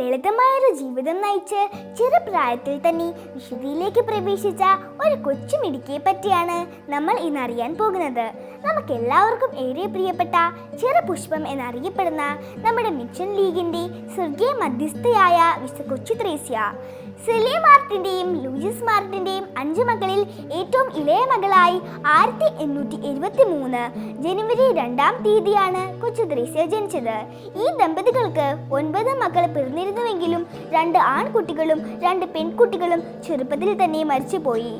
ലളിതമായൊരു ജീവിതം നയിച്ച് ചെറുപ്രായത്തിൽ തന്നെ വിശുദ്ധിയിലേക്ക് പ്രവേശിച്ച ഒരു കൊച്ചു മിടുക്കിയെ പറ്റിയാണ് നമ്മൾ ഇന്ന് അറിയാൻ പോകുന്നത്. നമുക്ക് എല്ലാവർക്കും ഏറെ പ്രിയപ്പെട്ട ചെറുപുഷ്പം എന്നറിയപ്പെടുന്ന നമ്മുടെ മിഷൻ ലീഗിന്റെ സ്വർഗീയ മധ്യസ്ഥയായ വിശ്വ കൊച്ചു ത്രേസ്യ. സെലി മാർട്ടിന്റെയും ലൂയിസ് മാർട്ടിന്റെയും അഞ്ച് മകളിൽ ഏറ്റവും ഇളയ മകളായി ആയിരത്തി എണ്ണൂറ്റി എഴുപത്തി മൂന്ന് ജനുവരി രണ്ടാം തീയതിയാണ് കൊച്ചു ത്രേസ്യ ജനിച്ചത്. ഈ ദമ്പതികൾക്ക് ഒൻപത് മക്കൾ പിറന്നിരുന്നുവെങ്കിലും രണ്ട് ആൺകുട്ടികളും രണ്ട് പെൺകുട്ടികളും ചെറുപ്പത്തിൽ തന്നെ മരിച്ചുപോയി.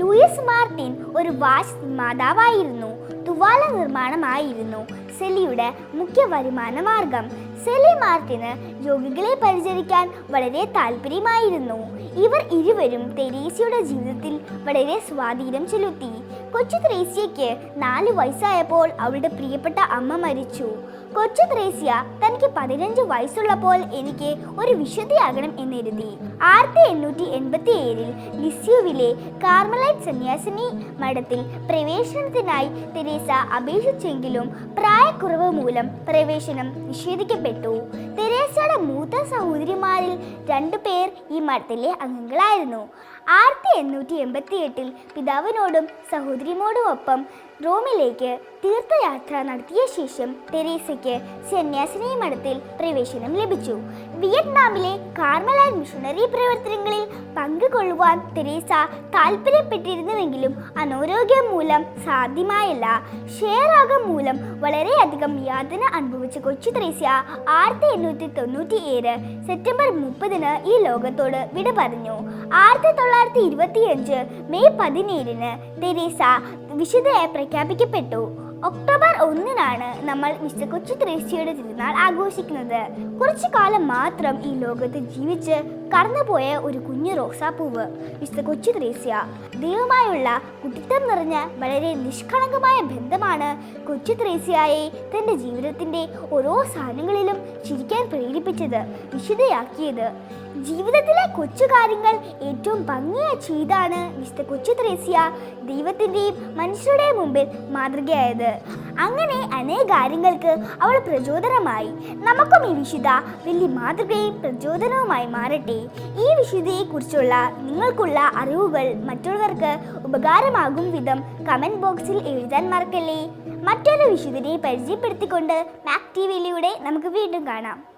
ലൂയിസ് മാർട്ടിൻ ഒരു വാച്ച് മാതാവായിരുന്നു. തുവാല നിർമ്മാണമായിരുന്നു സെലിയുടെ മുഖ്യ വരുമാന മാർഗം. സെലി മാർട്ടിന് രോഗികളെ പരിചരിക്കാൻ വളരെ താല്പര്യമായിരുന്നു. ഇവർ ഇരുവരും തെരേസിയുടെ ജീവിതത്തിൽ വളരെ സ്വാധീനം ചെലുത്തി. കൊച്ചു ത്രേസ്യയ്ക്ക് നാല് വയസ്സായപ്പോൾ അവളുടെ പ്രിയപ്പെട്ട അമ്മ മരിച്ചു. കൊച്ചു ത്രേസ്യ തനിക്ക് പതിനഞ്ച് വയസ്സുള്ളപ്പോൾ എനിക്ക് ഒരു വിശുദ്ധിയാകണം എന്നെഴുതി. ആയിരത്തി എണ്ണൂറ്റി എൺപത്തി ഏഴിൽ ലിസ്യുവിലെ കാർമലൈറ്റ് സന്യാസിനി മഠത്തിൽ പ്രവേശനത്തിനായി തെരേസ അപേക്ഷിച്ചെങ്കിലും പ്രായക്കുറവ് മൂലം പ്രവേശനം നിഷേധിക്കപ്പെട്ടു. തെരേസയുടെ മൂത്ത സഹോദരിമാരിൽ രണ്ടു പേർ ഈ മഠത്തിലെ അംഗങ്ങളായിരുന്നു. ആയിരത്തി എണ്ണൂറ്റി എൺപത്തി എട്ടിൽ പിതാവിനോടും സഹോദരിമോടുമൊപ്പം റോമിലേക്ക് തീർത്ഥയാത്ര നടത്തിയ ശേഷം തെരേസയ്ക്ക് സന്യാസിനി മഠത്തിൽ പ്രവേശനം ലഭിച്ചു. വിയറ്റ്നാമിലെ കാർമലാൻ മിഷണറി പ്രവർത്തനങ്ങളിൽ പങ്കുകൊള്ളുവാൻ തെരേസ താല്പര്യപ്പെട്ടിരുന്നുവെങ്കിലും അനാരോഗ്യം മൂലം സാധ്യമായല്ല. ക്ഷയരോഗം മൂലം വളരെയധികം യാതന അനുഭവിച്ച കൊച്ചു തെരേസ ആയിരത്തി എണ്ണൂറ്റി തൊണ്ണൂറ്റി ഏഴ് സെപ്റ്റംബർ മുപ്പതിന് ഈ ലോകത്തോട് വിട പറഞ്ഞു. ആയിരത്തി തൊള്ളായിരത്തി ഇരുപത്തിയഞ്ച് മെയ് പതിനേഴിന് തെരേസ വിശുദ്ധയായി പ്രഖ്യാപിക്കപ്പെട്ടു. ഒക്ടോബർ ഒന്നിനാണ് നമ്മൾ മിസ്റ്റർ കൊച്ചു ത്രേസ്യയുടെ തിരുനാൾ ആഘോഷിക്കുന്നത്. കുറച്ചു കാലം മാത്രം ഈ ലോകത്ത് ജീവിച്ച് കടന്നുപോയ ഒരു കുഞ്ഞു റോസാപ്പൂവ് മിസ്റ്റർ കൊച്ചു ത്രേസ്യ. ദൈവമായുള്ള കുട്ടിത്തം നിറഞ്ഞ വളരെ നിഷ്കളങ്കമായ ബന്ധമാണ് കൊച്ചു ത്രേസ്യയെ തന്റെ ജീവിതത്തിന്റെ ഓരോ സാധനങ്ങളിലും ചിരിക്കാൻ പ്രേരിപ്പിച്ചത് വിശുദ്ധയാക്കിയത്. ജീവിതത്തിലെ കൊച്ചു കാര്യങ്ങൾ ഏറ്റവും ഭംഗിയായി ചെയ്താണ് മിസ്റ്റർ കൊച്ചു ത്രേസ്യ ദൈവത്തിന്റെയും മനുഷ്യരുടെയും മുമ്പിൽ മാതൃകയായത്. അങ്ങനെ അനേക കാര്യങ്ങൾക്ക് അവൾ പ്രചോദനമായി. നമുക്കും ഈ വിശുദ്ധ വലിയ മാതൃകയും പ്രചോദനവുമായി മാറട്ടെ. ഈ വിശുദ്ധയെക്കുറിച്ചുള്ള നിങ്ങൾക്കുള്ള അറിവുകൾ മറ്റുള്ളവർക്ക് ഉപകാരമാകും വിധം കമന്റ് ബോക്സിൽ എഴുതാൻ മറക്കല്ലേ? മറ്റൊരു വിശുദ്ധനെ പരിചയപ്പെടുത്തിക്കൊണ്ട് മാക് ടി വിയിലൂടെ നമുക്ക് വീണ്ടും കാണാം.